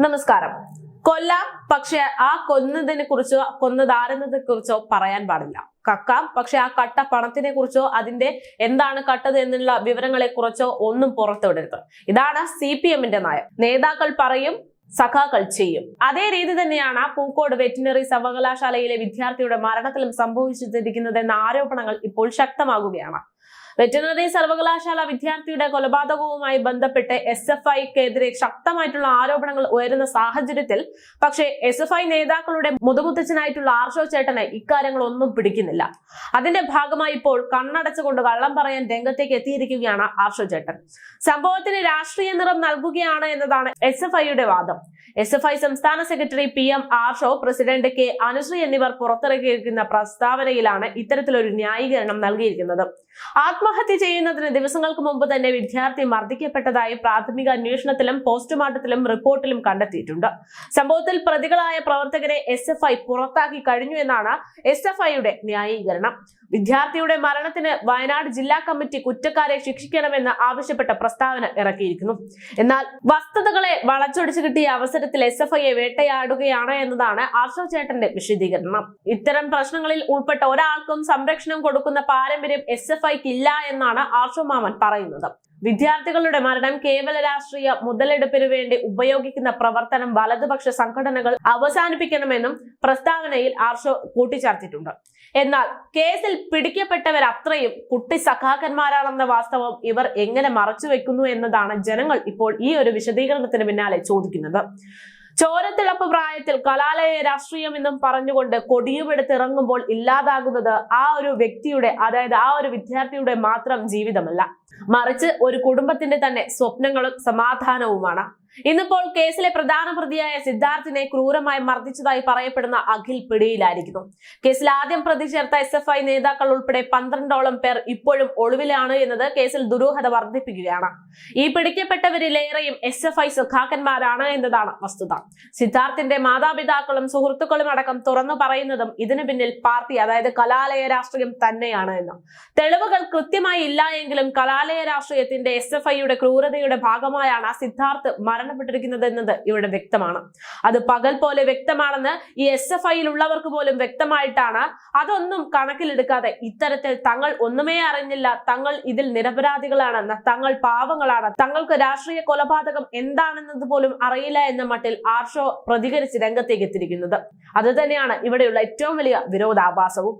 നമസ്കാരം. കൊല്ലാം പക്ഷെ ആ കൊന്നതിനെ കുറിച്ചോ കൊന്നതാരുന്നതിനെ കുറിച്ചോ പറയാൻ പാടില്ല. കക്കാം പക്ഷെ ആ കട്ട പണത്തിനെ കുറിച്ചോ അതിന്റെ എന്താണ് കട്ടത് എന്നുള്ള വിവരങ്ങളെ കുറിച്ചോ ഒന്നും പുറത്തുവിടരുത്. ഇതാണ് സി പി എമ്മിന്റെ നയം. നേതാക്കൾ പറയും സഖാക്കൾ ചെയ്യും. അതേ രീതി തന്നെയാണ് പൂക്കോട് വെറ്റിനറി സർവകലാശാലയിലെ വിദ്യാർത്ഥിയുടെ മരണത്തിലും സംഭവിച്ചിരിക്കുന്നത് എന്ന ആരോപണങ്ങൾ ഇപ്പോൾ ശക്തമാകുകയാണ്. വെറ്ററിനറി സർവകലാശാല വിദ്യാർത്ഥിയുടെ കൊലപാതകവുമായി ബന്ധപ്പെട്ട് എസ് എഫ് ഐക്കെതിരെ ശക്തമായിട്ടുള്ള ആരോപണങ്ങൾ ഉയരുന്ന സാഹചര്യത്തിൽ പക്ഷേ എസ് എഫ് ഐ നേതാക്കളുടെ മുതുമുത്തച്ഛനായിട്ടുള്ള ആർഷോ ചേട്ടന് ഇക്കാര്യങ്ങൾ ഒന്നും പിടിക്കുന്നില്ല. അതിന്റെ ഭാഗമായി ഇപ്പോൾ കണ്ണടച്ചുകൊണ്ട് കള്ളം പറയാൻ രംഗത്തേക്ക് എത്തിയിരിക്കുകയാണ് ആർഷോ ചേട്ടൻ. സംഭവത്തിന് രാഷ്ട്രീയ നിറം നൽകുകയാണ് എന്നതാണ് എസ് എഫ് ഐയുടെ വാദം. എസ് എഫ് ഐ സംസ്ഥാന secretary P M Arsho president K Anushree എന്നിവർ പുറത്തിറക്കിയിരിക്കുന്ന പ്രസ്താവനയിലാണ് ഇത്തരത്തിലൊരു ന്യായീകരണം നൽകിയിരിക്കുന്നത്. ആത്മഹത്യ ചെയ്യുന്നതിന് ദിവസങ്ങൾക്ക് മുമ്പ് തന്നെ വിദ്യാർത്ഥി മർദ്ദിക്കപ്പെട്ടതായി പ്രാഥമിക അന്വേഷണത്തിലും പോസ്റ്റ്മോർട്ടത്തിലും റിപ്പോർട്ടിലും കണ്ടെത്തിയിട്ടുണ്ട്. സംഭവത്തിൽ പ്രതികളായ പ്രവർത്തകരെ എസ് എഫ് ഐ പുറത്താക്കി കഴിഞ്ഞു എന്നാണ് എസ് എഫ് ഐയുടെ ന്യായീകരണം. വിദ്യാർത്ഥിയുടെ മരണത്തിന് വയനാട് ജില്ലാ കമ്മിറ്റി കുറ്റക്കാരെ ശിക്ഷിക്കണമെന്ന് ആവശ്യപ്പെട്ട പ്രസ്താവന ഇറക്കിയിരിക്കുന്നു. എന്നാൽ വസ്തുതകളെ വളച്ചൊടിച്ചു കിട്ടിയ അവസരത്തിൽ എസ് എഫ് ഐയെ വേട്ടയാടുകയാണ് എന്നതാണ് ആർഷോ ചേട്ടന്റെ വിശദീകരണം. ഇത്തരം പ്രശ്നങ്ങളിൽ ഉൾപ്പെട്ട ഒരാൾക്കും സംരക്ഷണം കൊടുക്കുന്ന പാരമ്പര്യം എസ് എഫ് ഐക്ക് ഇല്ല എന്നാണ് ആർഷോ മാമൻ പറയുന്നത്. വിദ്യാർത്ഥികളുടെ മരണം കേവല രാഷ്ട്രീയ മുതലെടുപ്പിന് വേണ്ടി ഉപയോഗിക്കുന്ന പ്രവർത്തനം വലതുപക്ഷ സംഘടനകൾ അവസാനിപ്പിക്കണമെന്നും പ്രസ്താവനയിൽ ആർഷോ കൂട്ടിച്ചേർത്തിട്ടുണ്ട്. എന്നാൽ കേസിൽ പിടിക്കപ്പെട്ടവർ അത്രയും കുട്ടി സഖാക്കന്മാരാണെന്ന വാസ്തവം ഇവർ എങ്ങനെ മറച്ചു വെക്കുന്നു എന്നതാണ് ജനങ്ങൾ ഇപ്പോൾ ഈ ഒരു വിശദീകരണത്തിന് പിന്നാലെ ചോദിക്കുന്നത്. ചോരത്തിളപ്പ് പ്രായത്തിൽ കലാലയ രാഷ്ട്രീയം എന്നും പറഞ്ഞുകൊണ്ട് കൊടിയുമെടുത്ത് ഇറങ്ങുമ്പോൾ ഇല്ലാതാകുന്നത് ആ ഒരു വ്യക്തിയുടെ അതായത് ആ ഒരു വിദ്യാർത്ഥിയുടെ മാത്രം ജീവിതമല്ല. മറിച്ച് ഒരു കുടുംബത്തിന്റെ തന്നെ സ്വപ്നങ്ങളും സമാധാനവുമാണ്. ഇന്നിപ്പോൾ കേസിലെ പ്രധാന പ്രതിയായ സിദ്ധാർത്ഥിനെ ക്രൂരമായി മർദ്ദിച്ചതായി പറയപ്പെടുന്ന അഖിൽ പിടിയിലായിരിക്കുന്നു. കേസിൽ ആദ്യം പ്രതി ചേർത്ത എസ് എഫ് ഐ നേതാക്കൾ ഉൾപ്പെടെ പന്ത്രണ്ടോളം പേർ ഇപ്പോഴും ഒളിവിലാണ് എന്നത് കേസിൽ ദുരൂഹത വർദ്ധിപ്പിക്കുകയാണ്. ഈ പിടിക്കപ്പെട്ടവരിലേറെയും എസ് എഫ് ഐ സഖാക്കന്മാരാണ് എന്നതാണ് വസ്തുത. സിദ്ധാർത്ഥിന്റെ മാതാപിതാക്കളും സുഹൃത്തുക്കളും അടക്കം തുറന്നു പറയുന്നതും ഇതിനു പിന്നിൽ പാർട്ടി അതായത് കലാലയ രാഷ്ട്രീയം തന്നെയാണ് എന്ന്. തെളിവുകൾ കൃത്യമായി ഇല്ല എങ്കിലും കലാലയ രാഷ്ട്രീയത്തിന്റെ എസ് എഫ് ഐയുടെ ക്രൂരതയുടെ ഭാഗമായാണ് സിദ്ധാർത്ഥ് മരണപ്പെട്ടിരിക്കുന്നത് എന്നത് ഇവിടെ വ്യക്തമാണ്. അത് പകൽ പോലെ വ്യക്തമാണെന്ന് ഈ എസ് എഫ് ഐയിൽ ഉള്ളവർക്ക് പോലും വ്യക്തമായിട്ടാണ്. അതൊന്നും കണക്കിലെടുക്കാതെ ഇത്തരത്തിൽ തങ്ങൾ ഒന്നുമേ അറിഞ്ഞില്ല. തങ്ങൾ ഇതിൽ നിരപരാധികളാണെന്ന് തങ്ങൾ പാവങ്ങളാണ്. തങ്ങൾക്ക് രാഷ്ട്രീയ കൊലപാതകം എന്താണെന്നത് പോലും അറിയില്ല എന്ന മട്ടിൽ ആർഷോ പ്രതികരിച്ച് രംഗത്തേക്ക് എത്തിയിരിക്കുന്നത്. അത് തന്നെയാണ് ഇവിടെയുള്ള ഏറ്റവും വലിയ വിരോധാഭാസവും.